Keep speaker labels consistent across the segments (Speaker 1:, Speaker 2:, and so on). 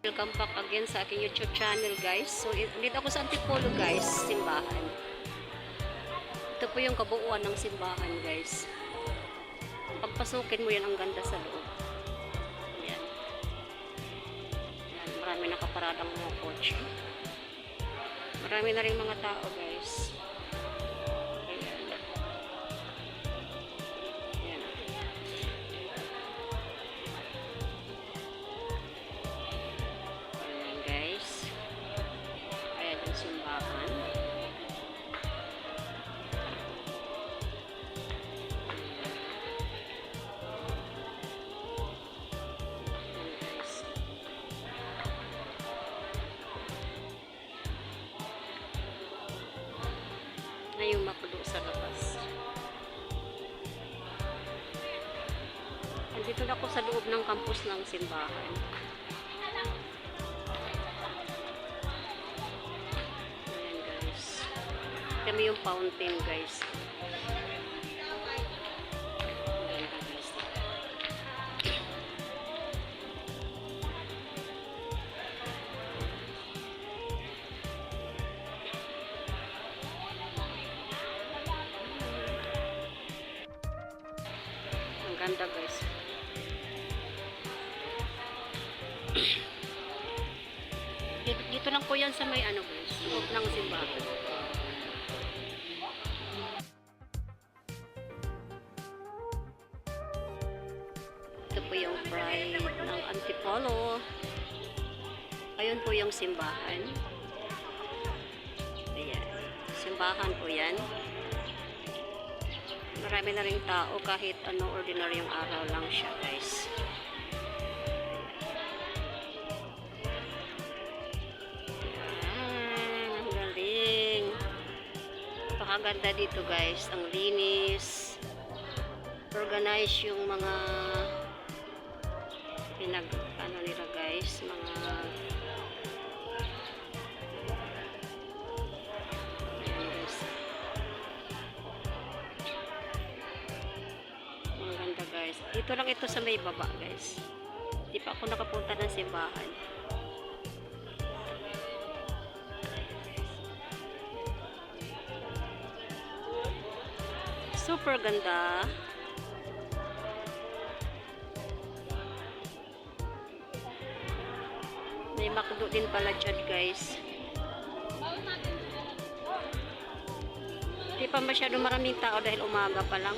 Speaker 1: Welcome back again sa aking YouTube channel guys. So, dito ako sa Antipolo guys, simbahan. Ito po yung kabuuan ng simbahan guys. Pagpasukin mo yan, ang ganda sa loob. Yan. Yan, marami nakaparadang mga kotse. Marami na rin mga tao guys. Andito na ako sa loob ng campus ng simbahan. Ayan guys. Kami yung fountain guys. Ganda guys. Dito, dito lang po yan sa may ano guys. Loob ng simbahan. Ito po yung pride ng Antipolo. Ayun po yung simbahan. Ayan. Simbahan po yan. Marami na rin tao kahit ano ordinaryong araw lang siya guys. Napakaganda dito guys. Ang linis. Organize yung mga pinag ano nila guys mga Ayan. Ang ganda guys. Dito lang ito sa may baba guys. Di pa ako nakapunta ng simbahan. Super ganda. May makdo din pala dyan guys. Di pa masyado maraming tao dahil umaga pa lang.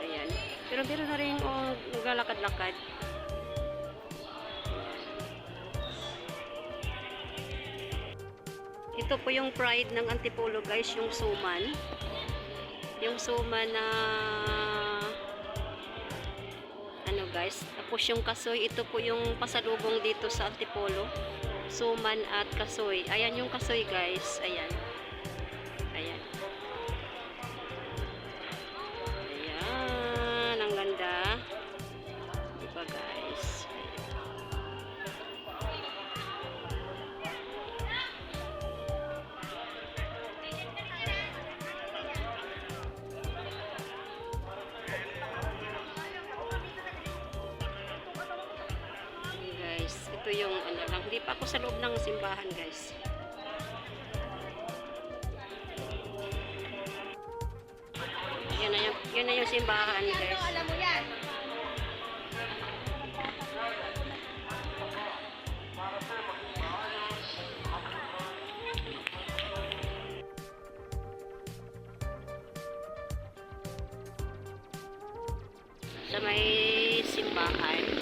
Speaker 1: Ayan. Pero meron na rin oh, naglalakad-lakad. Ito po yung pride ng Antipolo guys, yung suman. Yung suman na ano guys, tapos yung kasoy, ito po yung pasalubong dito sa Antipolo. Suman at kasoy. Ayan yung kasoy guys, ayan. Ito yung ano lang. Hindi pa ako sa loob ng simbahan guys. Yan na yung, yun na yung simbahan guys.
Speaker 2: Alam mo yan.
Speaker 1: sa may simbahan.